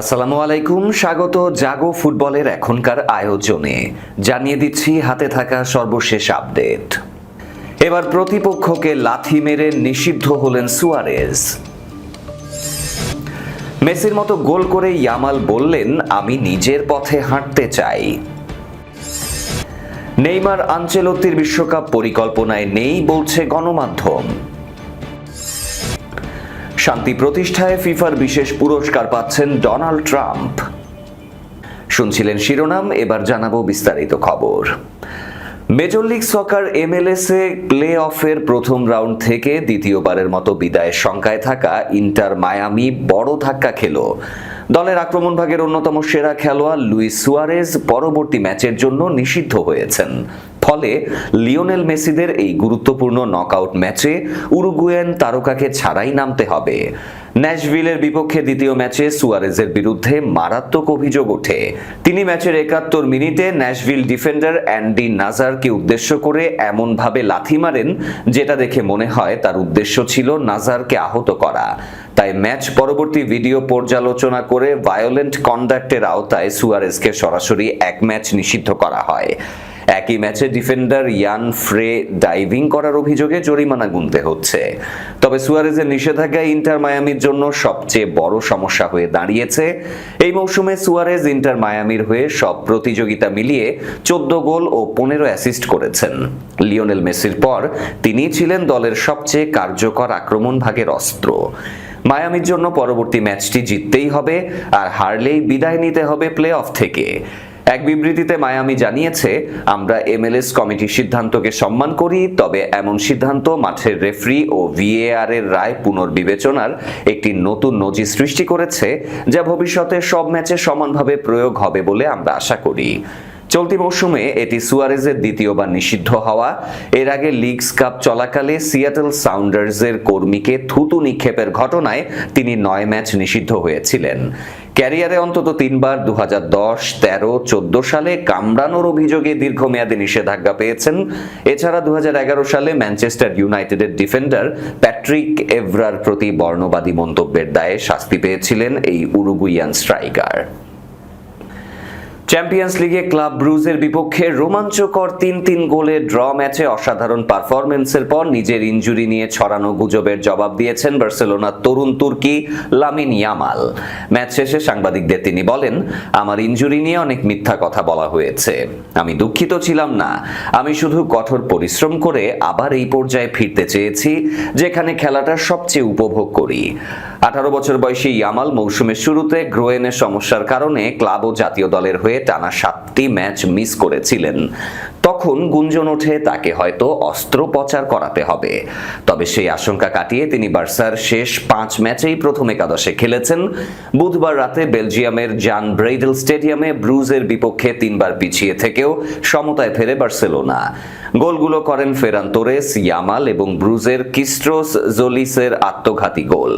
আসসালামু আলাইকুম, স্বাগত জাগো ফুটবলের এখনকার আয়োজনে। জানিয়ে দিচ্ছি হাতে থাকা সর্বশেষ আপডেট। এবার প্রতিপক্ষকে লাথি মেরে নিষিদ্ধ হলেন সুয়ারেজ। মেসির মতো গোল করে ইয়ামাল বললেন, আমি নিজের পথে হাঁটতে চাই। নেইমার আঞ্চেলত্তির বিশ্বকাপ পরিকল্পনায় নেই বলছে গণমাধ্যম। শান্তি প্রতিষ্ঠায় ফিফার বিশেষ পুরস্কার পাচ্ছেন ডোনাল্ড ট্রাম্প। শুনছিলেন শিরোনাম, এবার জানাব বিস্তারিত খবর। মেজর লিগ সকার এমএলএস এ প্লে অফের প্রথম রাউন্ড থেকে দ্বিতীয়বারের মতো বিদায়ের শঙ্কায় থাকা ইন্টার মায়ামি বড় ধাক্কা খেল। দলের আক্রমণ ভাগের অন্যতম সেরা খেলোয়াড় লুইস সুয়ারেজ পরবর্তী ম্যাচের জন্য নিষিদ্ধ হয়েছেন। ফলে লিওনেল মেসিদের এই গুরুত্বপূর্ণ নকআউট ম্যাচে উরুগুয়েন তারকাকে ছাড়াই নামতে হবে। ন্যাশভিলের বিপক্ষে দ্বিতীয় ম্যাচে সুয়ারেজের বিরুদ্ধে মারাত্মক অভিযোগ ওঠে। তিনি ম্যাচের একাত্তর মিনিটে ন্যাশভিল ডিফেন্ডার অ্যান্ডি নাজারকে উদ্দেশ্য করে এমনভাবে লাথি মারেন, যেটা দেখে মনে হয় তার উদ্দেশ্য ছিল নাজারকে আহত করা। তাই ম্যাচ পরবর্তী ভিডিও পর্যালোচনা করে ভায়োলেন্ট কন্ডাক্টের আওতায় সুয়ারেজকে সরাসরি এক ম্যাচ নিষিদ্ধ করা হয়। একই ম্যাচে ডিফেন্ডার ইয়ান ফ্রে ডাইভিং করার অভিযোগে জরিমানা গুনতে হচ্ছে। তবে সুয়ারেজের নিষেধাজ্ঞা ইন্টার মায়ামির জন্য সবচেয়ে বড় সমস্যা হয়ে দাঁড়িয়েছে। এই মৌসুমে সুয়ারেজ ইন্টার মায়ামির হয়ে সব প্রতিযোগিতা মিলিয়ে চোদ্দ গোল ও পনেরো অ্যাসিস্ট করেছেন। লিওনেল মেসির পর তিনি ছিলেন দলের সবচেয়ে কার্যকর আক্রমণ ভাগের অস্ত্র। মায়ামির জন্য পরবর্তী ম্যাচটি জিততেই হবে আর হারলেই বিদায় নিতে হবে প্লে অফ থেকে। এক বিবৃতিতে মায়ামি জানিয়েছে, আমরা এমএলএস কমিটির সিদ্ধান্তকে সম্মান করি, তবে এমন সিদ্ধান্ত মাঠের রেফরি ও ভিএআর এর রায় পুনর্বিবেচনার একটি নতুন নজির সৃষ্টি করেছে, যা ভবিষ্যতে সব ম্যাচে সমানভাবে প্রয়োগ হবে বলে আমরা আশা করি। চলতি মৌসুমে এটি সুয়ারেজের দ্বিতীয়বার নিষিদ্ধ হওয়া। এর আগে লিগস কাপ চলাকালে সিয়াটল সাউন্ডার্সের কর্মীকে থুতু নিক্ষেপের ঘটনায় তিনি নয় ম্যাচ নিষিদ্ধ হয়েছিলেন। ক্যারিয়ারে অন্তত তিনবার দু হাজার দশ, তেরো, চোদ্দ সালে কামড়ানোর অভিযোগে দীর্ঘমেয়াদী নিষেধাজ্ঞা পেয়েছেন। এছাড়া দু হাজার এগারো সালে ম্যানচেস্টার ইউনাইটেডের ডিফেন্ডার প্যাট্রিক এভরার প্রতি বর্ণবাদী মন্তব্যের দায়ে শাস্তি পেয়েছিলেন এই উরুগুইয়ান স্ট্রাইকার। চ্যাম্পিয়ন্স লিগে ক্লাব ব্রুজের বিপক্ষে রোমাঞ্চকর তিন তিন গোলে ড্র ম্যাচে অসাধারণ পারফরমেন্সের পর নিজের ইনজুরি নিয়ে ছড়ানো গুজবের জবাব দিয়েছেন বার্সেলোনার তরুণ তুর্কি লামিন ইয়ামাল। ম্যাচ শেষে সাংবাদিকদের তিনি বলেন, আমার ইনজুরি নিয়ে অনেক মিথ্যা কথা বলা হয়েছে। আমি দুঃখিত ছিলাম না। আমি শুধু কঠোর পরিশ্রম করে আবার এই পর্যায়ে ফিরতে চেয়েছি, যেখানে খেলাটা সবচেয়ে উপভোগ করি। আঠারো বছর বয়সী ইয়ামাল মৌসুমের শুরুতে গ্রোয়েনের সমস্যার কারণে ক্লাব ও জাতীয় দলের হয়ে টানা সাতটি ম্যাচ মিস করেছিলেন। তখন গুঞ্জন ওঠে, তাকে হয়তো অস্ত্রোপচার করাতে হবে। তবে সেই আশঙ্কা কাটিয়ে তিনি বার্সার শেষ পাঁচ ম্যাচেই প্রথম একাদশে খেলেছেন। বুধবার রাতে বেলজিয়ামের জান ব্রেইডেল স্টেডিয়ামে ব্রুজের বিপক্ষে তিনবার পিছিয়ে থেকেও সমতায় ফেরে বার্সেলোনা। গোলগুলো করেন ফেরান তোরেস, ইয়ামাল এবং ব্রুজের কিস্ট্রোস জোলিসের আত্মঘাতী গোল।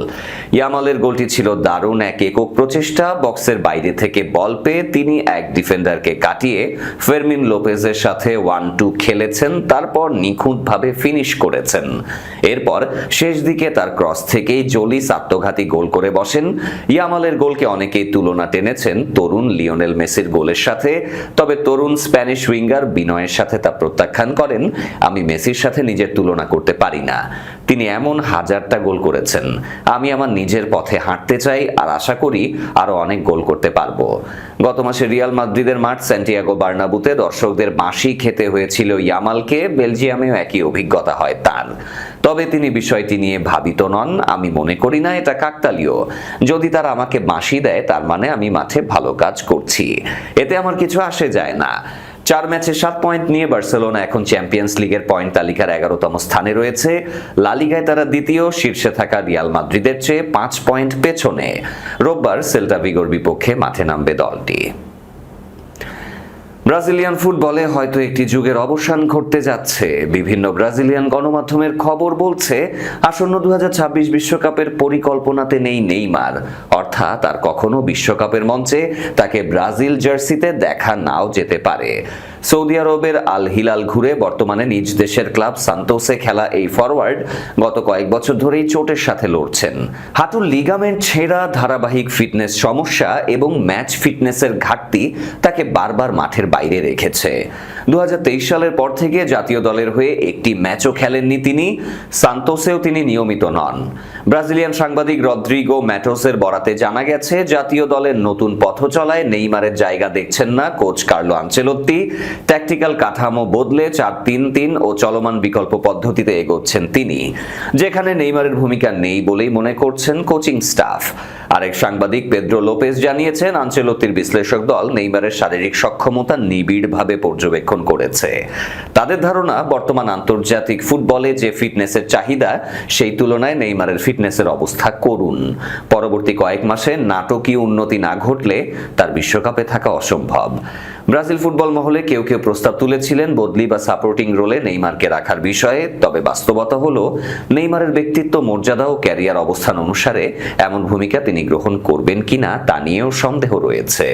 ইয়ামালের গোলটি ছিল দারুণ এক একক প্রচেষ্টা। বক্সের বাইরে থেকে বল পেয়ে তিনি এক ডিফেন্ডারকে কাটিয়ে ফেরমিন লোপেজের সাথে ওয়ান টু খেলেছেন, তারপর নিখুঁতভাবে ফিনিশ করেছেন। এরপর শেষ দিকে তার ক্রস থেকেই জলিস আত্মঘাতী গোল করে বসেন। ইয়ামালের গোলকে অনেকেই তুলনা টেনেছেন তরুণ লিওনেল মেসির গোলের সাথে। তবে তরুণ স্প্যানিশ উইঙ্গার বিনয়ের সাথে তা প্রত্যাখ্যান করেন। আমি মেসির সাথে নিজের তুলনা করতে পারি না। তিনি এমন হাজারটা গোল করেছেন। আমি আমার নিজের পথে হাঁটতে চাই আর আশা করি আরও অনেক গোল করতে পারব। গত মাসে রিয়াল মাদ্রিদের মাঠ স্যান্টিয়াগো বার্নাবুতে দর্শকদের বাঁশি খেতে হয়েছিল ইয়ামালকে, বেলজিয়ামেও একই অভিজ্ঞতা হয় তার। তবে তিনি বিষয়টি নিয়ে ভাবিত নন, আমি মনে করি না, এটা কাকতালীয়। যদি তারা আমাকে বাঁশি দেয়, তার মানে আমি মাঠে ভালো কাজ করছি। এতে আমার কিছু আসে যায় না। চার ম্যাচে সাত পয়েন্ট নিয়ে বার্সেলোনা এখন চ্যাম্পিয়ন্স লিগের পয়েন্ট তালিকার এগারোতম স্থানে রয়েছে। লালিগায় তারা দ্বিতীয়, শীর্ষে থাকা রিয়াল মাদ্রিদের চেয়ে পাঁচ পয়েন্ট পেছনে। রোববার সেল্টা ভিগোর বিপক্ষে মাঠে নামবে দলটি। ব্রাজিলিয়ান ফুটবলে হয়তো একটি যুগের অবসান ঘটতে যাচ্ছে। বিভিন্ন ব্রাজিলিয়ান গণমাধ্যমের খবর বলছে, আসন্ন দু বিশ্বকাপের পরিকল্পনাতে নেই নেইমার। অর্থাৎ আর কখনো বিশ্বকাপের মঞ্চে তাকে ব্রাজিল জার্সিতে দেখা নাও যেতে পারে। সৌদি আরবের আল হিলাল ঘুরে বর্তমানে নিজ দেশের ক্লাব সান্তোসে খেলা এই ফরওয়ার্ড গত কয়েক বছর ধরেই চোটের সাথে লড়ছেন। হাঁটুর লিগামেন্ট ছেঁড়া ধারাবাহিক ফিটনেস সমস্যা এবং ম্যাচ ফিটনেসের ঘাটতি তাকে বারবার মাঠের বাইরে রেখেছে। দু হাজার তেইশ সালের পর থেকে জাতীয় দলের হয়ে একটি ম্যাচও খেলেননি তিনি, সান্তোসেও তিনি নিয়মিত নন। ব্রাজিলিয়ান সাংবাদিক রদ্রিগো ম্যাটোসের বরাতে জানা গেছে, জাতীয় দলের নতুন পথ চলায় নেইমারের জায়গা দেখছেন না কোচ কার্লো আঞ্চেলত্তি ট্যাকটিক্যাল কাঠামো বদলে চার তিন তিন ও চলমান বিকল্প পদ্ধতিতে এগোচ্ছেন তিনি, যেখানে নেইমারের ভূমিকা নেই বলেই মনে করছেন কোচিং স্টাফ। আরেক সাংবাদিক পেদ্রো লোপেজ জানিয়েছেন আঞ্চেলত্তির বিশ্লেষক দল নেইমারের শারীরিক সক্ষমতা নিবিড়ভাবে পর্যবেক্ষণ করেছে। তাদের ধারণা, বর্তমান আন্তর্জাতিক ফুটবলে যে ফিটনেসের চাহিদা, সেই তুলনায় নেইমারের ফিটনেসের অবস্থা করুন পরবর্তী কয়েক মাসে নাটকীয় উন্নতি না ঘটলে তার বিশ্বকাপে থাকা অসম্ভব। ব্রাজিল ফুটবল মহলে কেউ কেউ প্রস্তাব তুলেছিলেন বদলি বা সাপোর্টিং রোলে নেইমারকে রাখার বিষয়ে, তবে বাস্তবতা হলো, নেইমারের ব্যক্তিত্ব, মর্যাদা ও ক্যারিয়ার অবস্থান অনুসারে এমন ভূমিকা তিনি গ্রহণ করবেন কিনা তা নিয়েও সন্দেহ রয়েছে।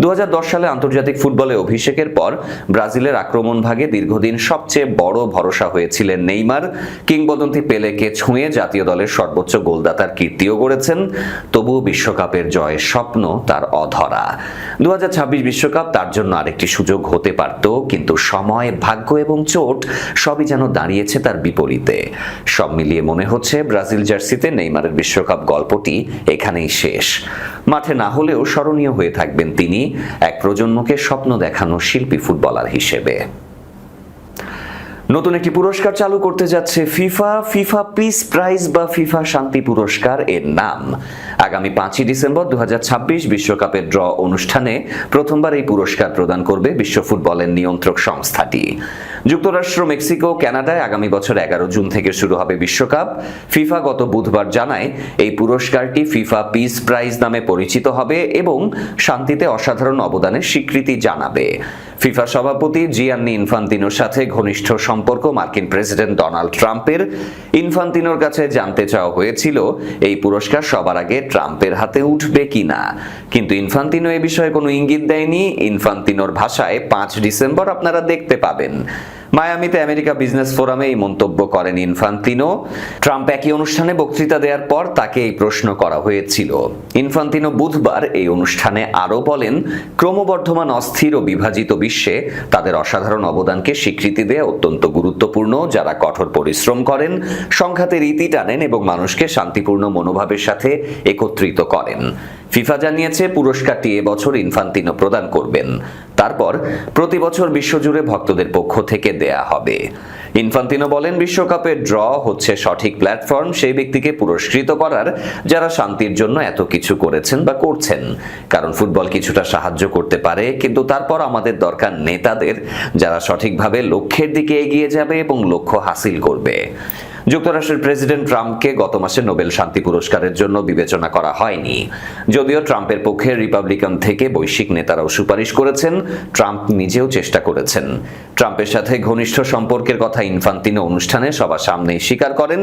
দু হাজার দশ সালে আন্তর্জাতিক ফুটবলে অভিষেকের পর ব্রাজিলের আক্রমণ ভাগে দীর্ঘদিন সবচেয়ে বড় ভরসা হয়েছিলেন নেইমার। কিংবদন্তি পেলেকে ছুঁয়ে জাতীয় দলের সর্বোচ্চ গোলদাতার কীর্তিও গড়েছেন। তবুও বিশ্বকাপের জয়ের স্বপ্ন তার অধরা। দু বিশ্বকাপ তার জন্য আরেকটি সুযোগ হতে পারত, কিন্তু সময়, ভাগ্য এবং চোট সবই যেন দাঁড়িয়েছে তার বিপরীতে। সব মিলিয়ে মনে হচ্ছে ব্রাজিল জার্সিতে নেইমারের বিশ্বকাপ গল্পটি এখানেই শেষ। মাঠে না হলেও স্মরণীয় হয়ে থাকবেন তিনি এক প্রজন্মকে স্বপ্ন দেখানো শিল্পী ফুটবলার হিসেবে। নতুন একটি পুরস্কার চালু করতে যাচ্ছে ফিফা। ফিফা পিস প্রাইজ বা ফিফা শান্তি পুরস্কার এর নাম। আগামী পাঁচই ডিসেম্বর দু বিশ্বকাপের ড্র অনুষ্ঠানে প্রথমবার এই পুরস্কার প্রদান করবে বিশ্ব ফুটবলের নিয়ন্ত্রক সংস্থাটি। যুক্তরাষ্ট্র, মেক্সিকো, কানাডায় আগামী বছর এগারো জুন থেকে শুরু হবে বিশ্বকাপ। ফিফা গত বুধবার জানায়, এই পুরস্কারটি ফিফা পিস প্রাইজ নামে পরিচিত হবে এবং শান্তিতে অসাধারণ অবদানের স্বীকৃতি জানাবে। ফিফা সভাপতি জিয়ান্নি ইনফান্তিনোর সাথে ঘনিষ্ঠ সম্পর্ক মার্কিন প্রেসিডেন্ট ডোনাল্ড ট্রাম্পের। ইনফান্তিনোর কাছে জানতে চাওয়া হয়েছিল, এই পুরস্কার সবার আগে ট্রাম্পের হাতে উঠবে কি না? কিন্তু ইনফান্তিনো এ বিষয়ে কোনো ইঙ্গিত দেয়নি। ইনফান্তিনোর ভাষায় পাঁচ ডিসেম্বর আপনারা দেখতে পাবেন। মায়ামিতে আমেরিকা বিজনেস ফোরামে এই মন্তব্য করেন ইনফান্তিনো। ট্রাম্প একই অনুষ্ঠানে বক্তৃতা দেওয়ার পর তাকে এই প্রশ্ন করা হয়েছিল। ইনফান্তিনো বুধবার এই অনুষ্ঠানে আরও বলেন, ক্রমবর্ধমান অস্থির ও বিভাজিত বিশ্বে তাদের অসাধারণ অবদানকে স্বীকৃতি দেয়া অত্যন্ত গুরুত্বপূর্ণ। যারা কঠোর পরিশ্রম করেন সংঘাতের ইতি টানেন এবং মানুষকে শান্তিপূর্ণ মনোভাবের সাথে একত্রিত করেন। ফিফা জানিয়েছে, পুরস্কারটি এবছর ইনফান্তিনো প্রদান করবেন। তারপর প্রতি বছর বিশ্বজুড়ে ভক্তদের পক্ষ থেকে দেয়া হবে। ইনফান্তিনো বলেন বিশ্বকাপের ড্র হচ্ছে সঠিক প্ল্যাটফর্ম, সেই ব্যক্তিকে পুরস্কৃত করার যারা শান্তির জন্য এত কিছু করেছেন বা করছেন। কারণ ফুটবল কিছুটা সাহায্য করতে পারে, কিন্তু তারপর আমাদের দরকার নেতাদের, যারা সঠিকভাবে লক্ষ্যের দিকে এগিয়ে যাবে এবং লক্ষ্য হাসিল করবে। যুক্তরাষ্ট্রের প্রেসিডেন্ট ট্রাম্পকে গত মাসে নোবেল শান্তি পুরস্কারের জন্য বিবেচনা করা হয়নি। যদিও ট্রাম্পের পক্ষে রিপাবলিকান থেকে বৈশ্বিক নেতারাও সুপারিশ করেছেন, ট্রাম্প নিজেও চেষ্টা করেছেন। ট্রাম্পের সাথে ঘনিষ্ঠ সম্পর্কের কথা ইনফান্তিনো অনুষ্ঠানে সবার সামনেই স্বীকার করেন,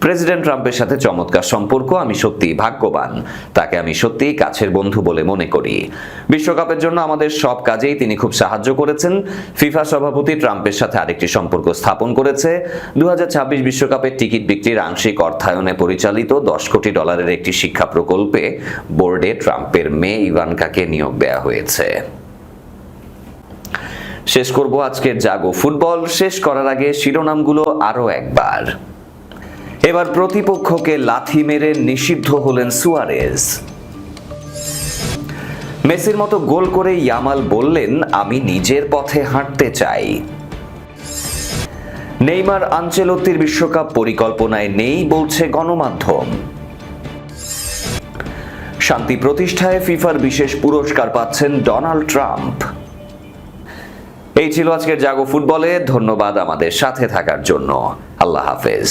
প্রেসিডেন্ট ট্রাম্পের সাথে চমৎকার সম্পর্ক, আমি সত্যিই ভাগ্যবান। তাকে আমি সত্যিই কাছের বন্ধু বলে মনে করি। বিশ্বকাপের জন্য আমাদের সব কাজেই তিনি খুব সাহায্য করেছেন। ফিফা সভাপতি ট্রাম্পের সাথে আরেকটি সম্পর্ক স্থাপন করেছে। দু বিশ্বকাপের টিকিট বিক্রির আংশিক অর্থায়নে পরিচালিত দশ কোটি ডলারের একটি শিক্ষা প্রকল্পে বোর্ডে ট্রাম্পের মেয়ে ইভানকাকে নিয়োগ দেওয়া হয়েছে। শেষ করব আজকের জাগো ফুটবল। শেষ করার আগে শিরোনামগুলো আরও একবার। এবার প্রতিপক্ষকে লাথি মেরে নিষিদ্ধ হলেন সুয়ারেজ। মেসির মতো গোল করে ইয়ামাল বললেন, আমি নিজের পথে হাঁটতে চাই। নেইমার আঞ্চেলত্তির বিশ্বকাপ পরিকল্পনায় নেই বলছে গণমাধ্যম। শান্তি প্রতিষ্ঠায় ফিফার বিশেষ পুরস্কার পাচ্ছেন ডোনাল্ড ট্রাম্প। এই ছিল আজকের জাগো ফুটবলে, ধন্যবাদ আমাদের সাথে থাকার জন্য। আল্লাহ হাফেজ।